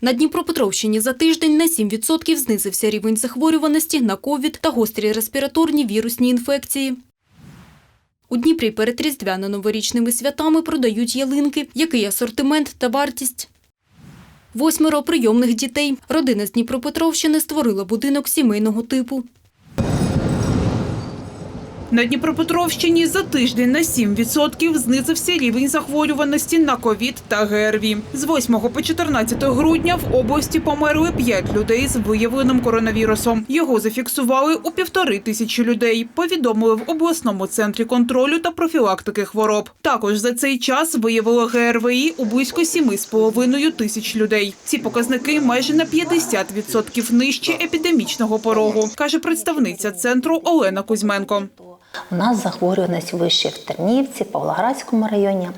На Дніпропетровщині за тиждень на 7% знизився рівень захворюваності на ковід та гострі респіраторні вірусні інфекції. У Дніпрі перед різдвяно-новорічними святами продають ялинки. Який асортимент та вартість? Восьмеро прийомних дітей. Родина з Дніпропетровщини створила будинок сімейного типу. На Дніпропетровщині за тиждень на 7% знизився рівень захворюваності на ковід та ГРВІ. З 8 по 14 грудня в області померли 5 людей з виявленим коронавірусом. Його зафіксували у півтори тисячі людей. Повідомили в обласному центрі контролю та профілактики хвороб. Також за цей час виявило ГРВІ у близько 7,5 тисяч людей. Ці показники майже на 50% нижче епідемічного порогу, каже представниця центру Олена Кузьменко. У нас захворюваність вище в Тернівці, Павлоградському районі.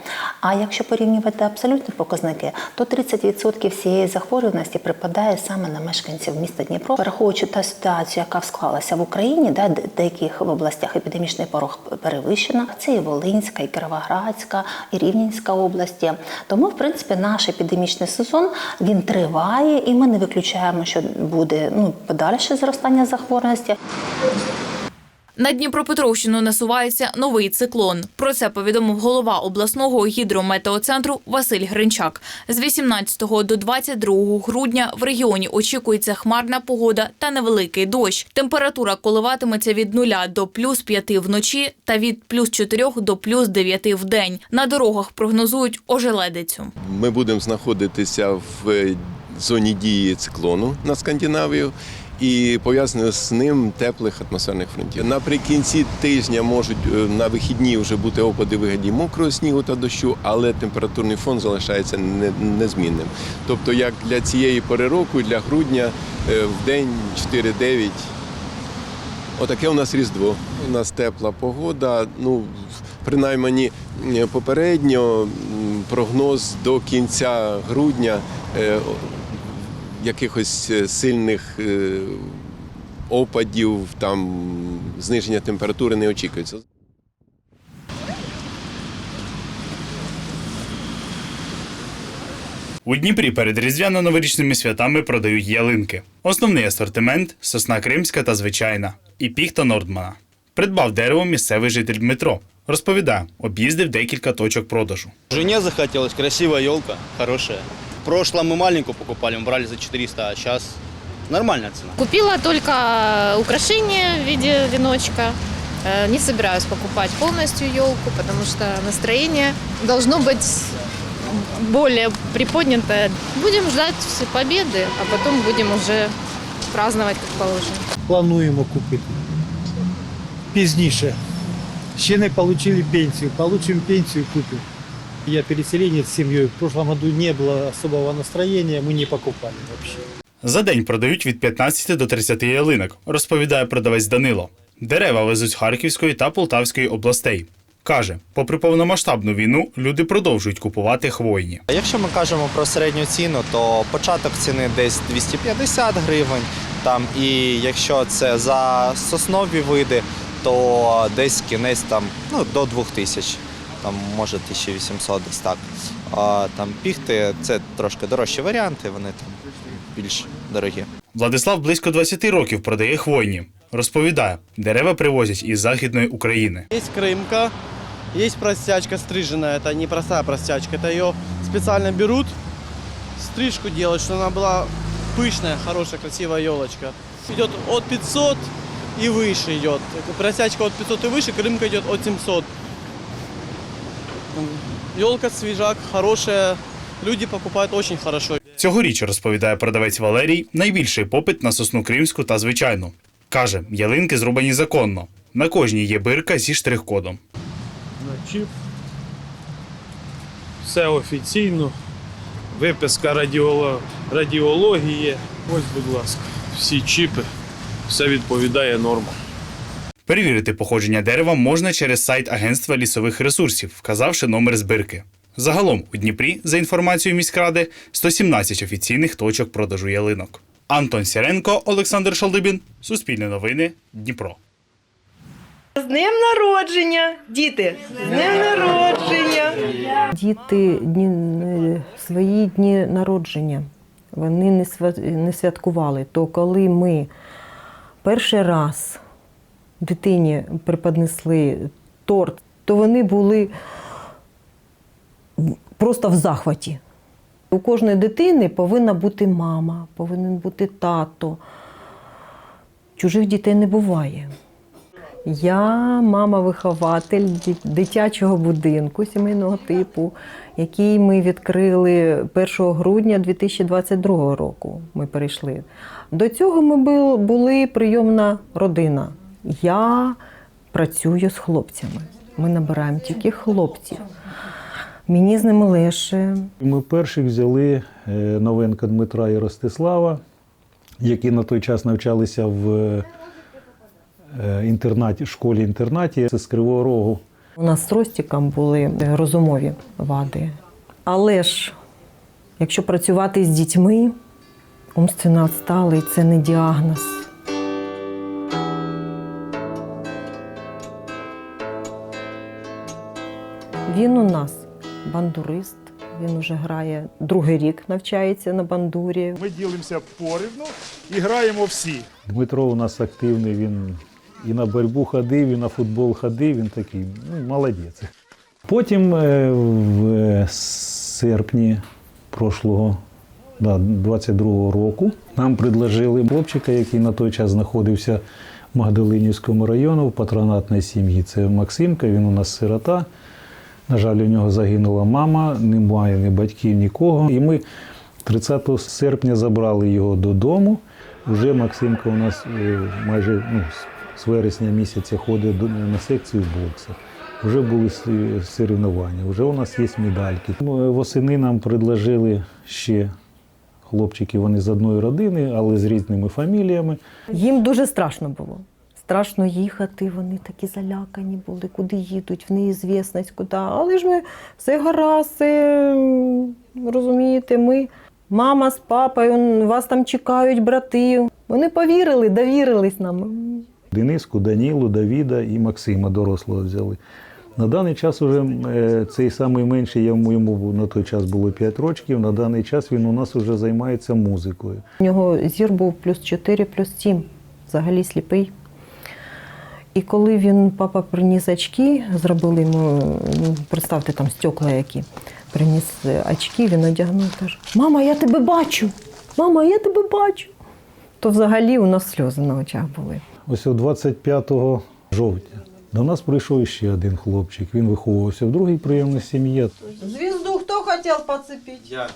А якщо порівнювати абсолютні показники, то 30% всієї захворюваності припадає саме на мешканців міста Дніпро. Враховуючи та ситуацію, яка склалася в Україні, де де- деяких в областях епідемічний порог перевищено. Це і Волинська, і Кіровоградська, і Рівненська області. Тому, в принципі, наш епідемічний сезон він триває, і ми не виключаємо, що буде ну подальше зростання захворюваності. На Дніпропетровщину насувається новий циклон. Про це повідомив голова обласного гідрометеоцентру Василь Гринчак. З 18 до 22 грудня в регіоні очікується хмарна погода та невеликий дощ. Температура коливатиметься від 0 до плюс 5 вночі та від плюс 4 до плюс 9 в день. На дорогах прогнозують ожеледицю. Ми будемо знаходитися в е, зоні дії циклону на Скандинавію і пов'язано з ним теплих атмосферних фронтів. Наприкінці тижня можуть е, на вихідні вже бути опади вигляді мокрого снігу та дощу, але температурний фон залишається незмінним. Тобто, як для цієї пори року, для грудня е, в день 4-9 Отаке у нас Різдво. У нас тепла погода. Ну, принаймні попередньо прогноз до кінця грудня е, якихось е, сильних е, опадів, там зниження температури не очікується. У Дніпрі перед різдвяно-новорічними святами продають ялинки. Основний асортимент сосна кримська та звичайна, і піхта Нордмана. Придбав дерево місцевий житель Дмитро. Розповідає, об'їздив декілька точок продажу. Жене захотелось, красивая елка, хорошая. В прошлом мы маленькую покупали, мы брали за 400, а сейчас нормальная цена. Купила только украшение в виде веночка. Э, Не собираюсь покупать полностью елку, потому что настроение должно быть более приподнятое. Будем ждать все победы, а потом будем уже праздновать как положено. плануємо купити. Пізніше. Ще не отримали пенсію. Получимо пенсію, купимо. Я переселенец с семьей. В прошлом году не было особого настроения, мы не покупали вообще. За день продають від 15 до 30 ялинок, розповідає продавець Данило. Дерева везуть з Харківської та Полтавської областей. Каже, попри повномасштабну війну, люди продовжують купувати хвойні. А Якщо ми кажемо про середню ціну, то початок ціни десь 250 гривень. Там, і якщо це за соснові види, то десь кінець там, ну, до 2000, там, може 1800 десь так. А там піхти це трошки дорожчі варіанти, вони там більш дорогі. Владислав близько 20 років продає хвойні. Розповідає, дерева привозять із Західної України. Есть крымка, есть простячка стриженная. Это не простая простячка, это ее специально берут, стрижку делают, чтобы она была пышная, хорошая, красивая елочка. Идет от 500 и выше идет. Простячка от 500 и выше, крымка идет от 700. Елка, свежак, хорошая. Люди покупают очень хорошо. Цьогоріч, розповідає продавець Валерій, найбільший попит на сосну кримську та звичайну. Каже, ялинки зроблені законно. На кожній є бирка зі штрих-кодом. На чіп. Все офіційно. Виписка радіоло... радіології. Ось, будь ласка, всі чіпи. Все відповідає нормам. Перевірити походження дерева можна через сайт Агентства лісових ресурсів, вказавши номер збирки. Загалом у Дніпрі, за інформацією міськради, 117 офіційних точок продажу ялинок. Антон Сіренко, Олександр Шалдибін, Суспільне новини, Дніпро. З днем народження, діти! З днем народження! Діти дні, свої дні народження вони не святкували. То коли ми перший раз дитині преподнесли торт, то вони були просто в захваті. У кожної дитини повинна бути мама, повинен бути тато. Чужих дітей не буває. Я мама-вихователь дитячого будинку сімейного типу, який ми відкрили 1 грудня 2022 року. Ми перейшли. До цього ми були прийомна родина. Я працюю з хлопцями. Ми набираємо тільки хлопців. Мені з ними легше. Ми перших взяли е, Новенка Дмитра і Ростислава, які на той час навчалися в е, інтернаті, школі-інтернаті. Це з Кривого Рогу. У нас з Ростіком були розумові вади. Але ж, якщо працювати з дітьми, умственно відсталий це не діагноз. Він у нас бандурист, він уже грає другий рік, навчається на бандурі. Ми ділимося порівну і граємо всі. Дмитро у нас активний, він і на боротьбу ходив, і на футбол ходив, він такий ну, молодець. Потім е, в серпні прошлого, да, 22-го року нам предложили хлопчика, який на той час знаходився в Магдалинівському районі в патронатній сім'ї. Це Максимка, він у нас сирота. На жаль, у нього загинула мама, немає ні батьків, нікого. І ми 30 серпня забрали його додому. Вже Максимка у нас е, майже ну, з- вересня місяця ходить на секцію боксу. Вже були соревнування, вже у нас є медальки. Ну, е, Восени нам предложили ще хлопчики, вони з одної родини, але з різними фаміліями. Їм дуже страшно було. Страшно їхати, вони такі залякані були, куди їдуть, в неізвісність, куди. Але ж ми все гаразд, все, розумієте, ми, мама з папою, вас там чекають брати. Вони повірили, довірились нам. Дениску, Данілу, Давіда і Максима дорослого взяли. На даний час уже е, цей самий менший, йому, йому на той час було 5 років, на даний час він у нас вже займається музикою. У нього зір був плюс 4, плюс 7, взагалі сліпий. І коли він, папа приніс очки, зробили йому, ну, представте, там стекла які, приніс е, очки, він одягнув каже: Мама, я тебе бачу! Мама, я тебе бачу. То взагалі у нас сльози на очах були. Ось о 25 жовтня до нас прийшов ще один хлопчик. Він виховувався в другій прийомній сім'ї. Звізду хто хотів поцепити? Я.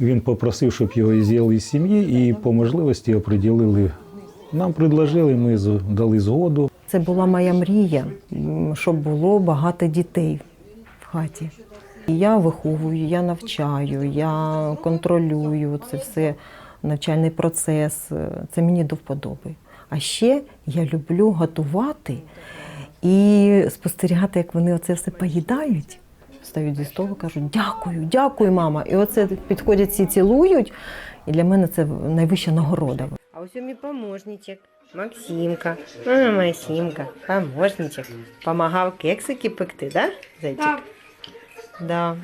Він попросив, щоб його з'їли із сім'ї і по можливості оприділили. Нам предложили, ми дали згоду. Це була моя мрія, щоб було багато дітей в хаті. Я виховую, я навчаю, я контролюю це все, навчальний процес. Це мені до вподоби. А ще я люблю готувати і спостерігати, як вони оце все поїдають. Стають зі столу, кажуть, дякую, дякую, мама. І оце підходять всі цілують. І для мене це найвища нагорода. А ось у мій помощничок. Максимка. А, Максимка. Помощничок. Помагав кексики пекти, да, зайчик? Так. Да.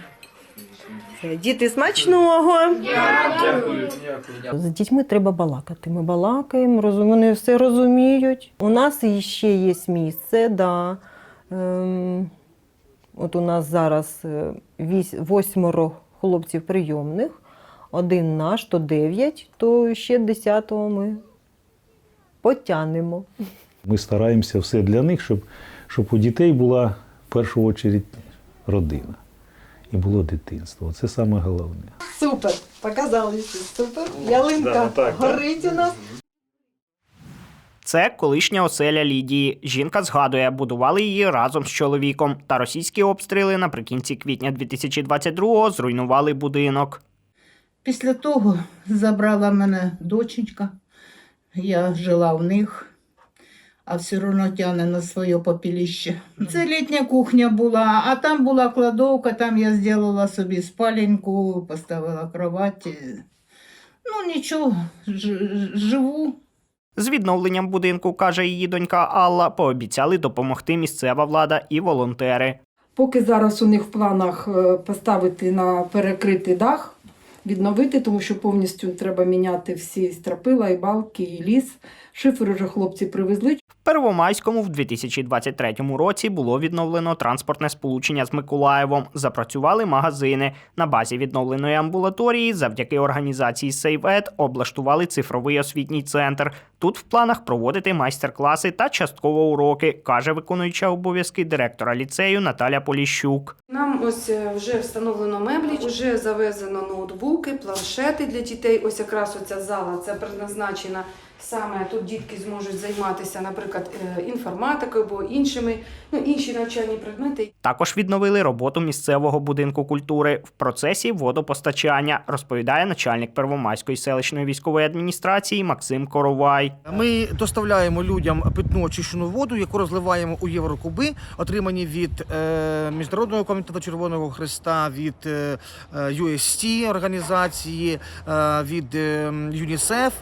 Діти смачного. З дітьми треба балакати. Ми балакаємо, вони все розуміють. У нас ще є місце, да. Ем, от у нас зараз е, вісь- восьмеро хлопців прийомних, один наш, то дев'ять, то ще десятого ми потягнемо. Ми стараємося все для них, щоб, щоб у дітей була в першу чергу родина і було дитинство. Це саме головне. Супер! Показали, супер. Ялинка горить у нас. Це колишня оселя Лідії. Жінка згадує, будували її разом з чоловіком. Та російські обстріли наприкінці квітня 2022-го зруйнували будинок. Після того забрала мене доченька, я жила в них, а все одно тягне на своє попіліще. Це літня кухня була, а там була кладовка, там я зробила собі спаленьку, поставила кровать. Ну нічого, ж- живу. З відновленням будинку, каже її донька Алла, пообіцяли допомогти місцева влада і волонтери. Поки зараз у них в планах е, поставити на перекритий дах, відновити, тому що повністю треба міняти всі стропила, і балки, і ліс. Шифер уже хлопці привезли. В Первомайському в 2023 році було відновлено транспортне сполучення з Миколаєвом. Запрацювали магазини. На базі відновленої амбулаторії завдяки організації SaveEd облаштували цифровий освітній центр. Тут в планах проводити майстер-класи та частково уроки, каже виконуюча обов'язки директора ліцею Наталя Поліщук. Нам ось е, вже встановлено меблі, вже завезено ноутбуки, планшети для дітей. Ось якраз оця зала це предназначена саме тут дітки зможуть займатися, наприклад, е, інформатикою або іншими, ну інші навчальні предмети. Також відновили роботу місцевого будинку культури в процесі водопостачання, розповідає начальник Первомайської селищної військової адміністрації Максим Коровай. Ми доставляємо людям питну очищену воду, яку розливаємо у єврокуби, отримані від е, Міжнародного комітету Червоного Христа, від е, е, UST організації, е, від е, ЮНІСЕФ.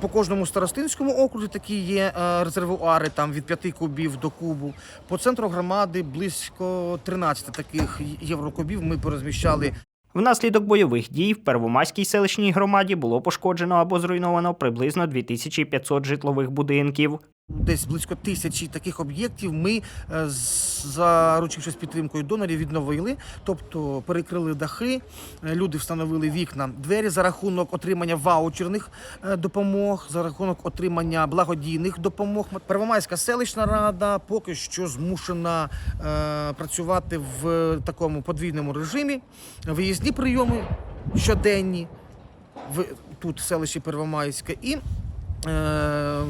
По кожному старостинському окрузі такі є е, резервуари там від 5 кубів до кубу. По центру громади близько 13 таких єврокубів ми порозміщали Внаслідок бойових дій в Первомайській селищній громаді було пошкоджено або зруйновано приблизно 2500 житлових будинків. Десь близько тисячі таких об'єктів ми, е, заручившись підтримкою донорів, відновили, тобто перекрили дахи, е, люди встановили вікна, двері за рахунок отримання ваучерних е, допомог, за рахунок отримання благодійних допомог. Первомайська селищна рада поки що змушена працювати в такому подвійному режимі. Виїзні прийоми щоденні в тут в селищі Первомайське і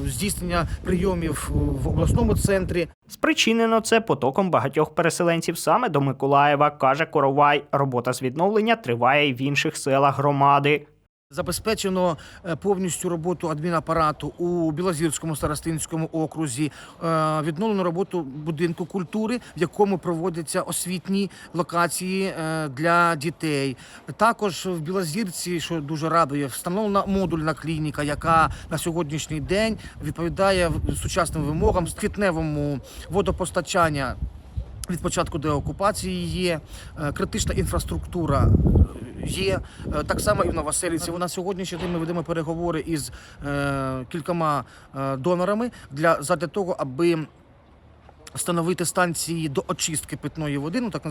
здійснення прийомів в обласному центрі. Спричинено це потоком багатьох переселенців саме до Миколаєва, каже Коровай. Робота з відновлення триває й в інших селах громади. Забезпечено е, повністю роботу адмінапарату у Білозірському старостинському окрузі. Е, Відновлено роботу будинку культури, в якому проводяться освітні локації е, для дітей. Також в Білозірці, що дуже радує, встановлена модульна клініка, яка на сьогоднішній день відповідає сучасним вимогам з квітневому водопостачання. Від початку деокупації є критична інфраструктура. Є Е, так само і в Новоселіці. На сьогоднішній день ми ведемо переговори із е, кількома е, донорами для задля того, аби встановити станції до очистки питної води, ну так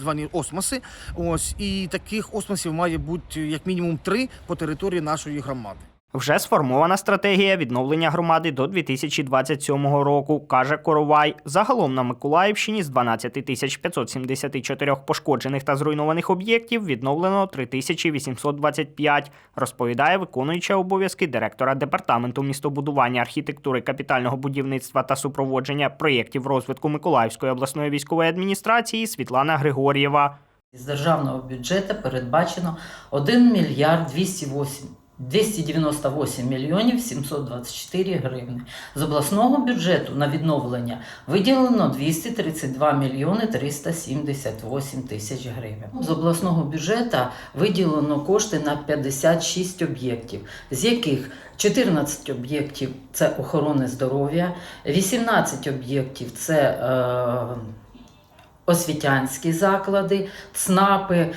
звані осмоси. Ось і таких осмосів має бути як мінімум три по території нашої громади. Вже сформована стратегія відновлення громади до 2027 року, каже Коровай. Загалом на Миколаївщині з 12 тисяч 574 пошкоджених та зруйнованих об'єктів відновлено 3825, розповідає виконуюча обов'язки директора департаменту містобудування, архітектури, капітального будівництва та супроводження проєктів розвитку Миколаївської обласної військової адміністрації Світлана Григор'єва. З державного бюджету передбачено 1 мільярд 208 298 мільйонів 724 гривні. З обласного бюджету на відновлення виділено 232 мільйони 378 тисяч гривень. З обласного бюджету виділено кошти на 56 об'єктів, з яких 14 об'єктів це охорони здоров'я, 18 об'єктів це е, освітянські заклади, ЦНАПи, е,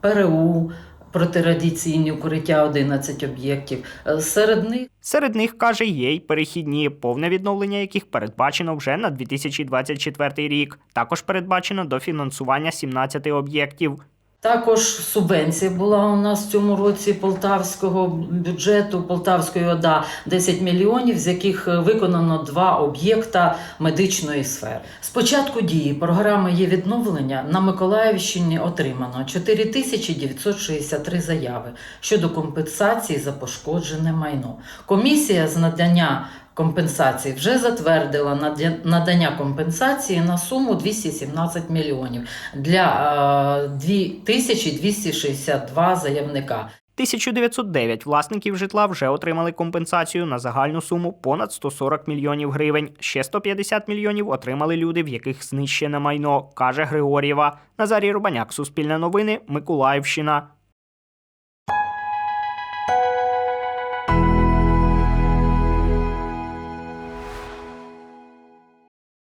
ПРУ, протирадіційні укриття 11 об'єктів. Е, Серед них Серед них каже, є й перехідні, повне відновлення яких передбачено вже на 2024 рік. Також передбачено дофінансування 17 об'єктів. Також субвенція була у нас в цьому році полтавського бюджету Полтавської ОДА 10 мільйонів, з яких е, виконано два об'єкта медичної сфери. З початку дії програми є відновлення на Миколаївщині отримано 4963 заяви щодо компенсації за пошкоджене майно. Комісія з надання компенсації вже затвердила надання компенсації на суму 217 мільйонів для е, 2262 заявника. 1909 власників житла вже отримали компенсацію на загальну суму понад 140 мільйонів гривень. Ще 150 мільйонів отримали люди, в яких знищене майно, каже Григор'єва. Назарій Рубаняк, Суспільне новини, Миколаївщина.